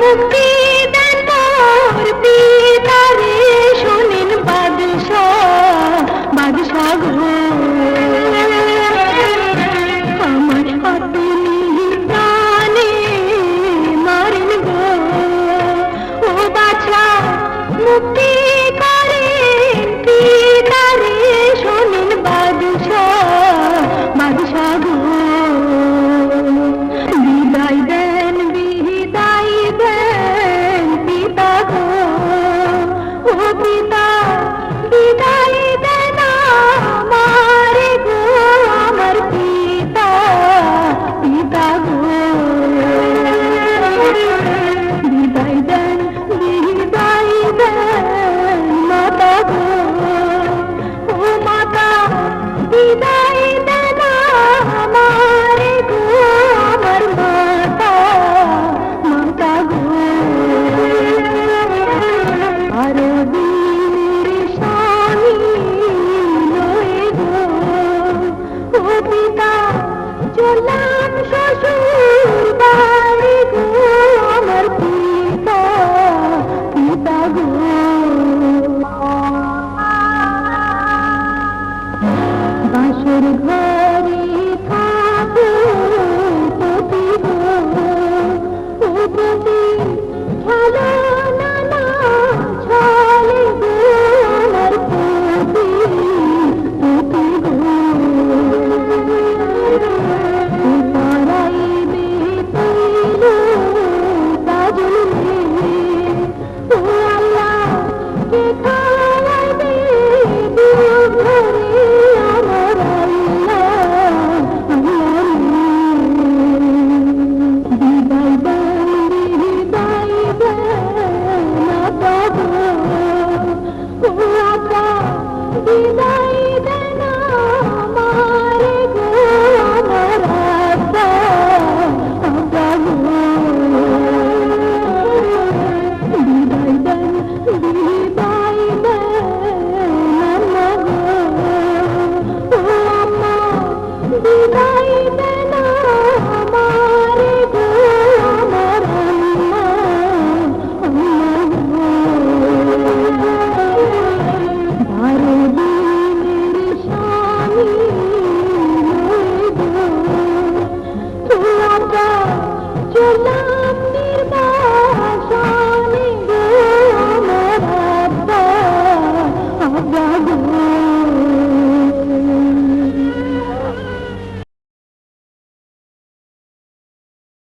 মুক্তি দেন মোর পিতারে শোনেন বাদশাহ বাদশাহ গো। আমার Woo!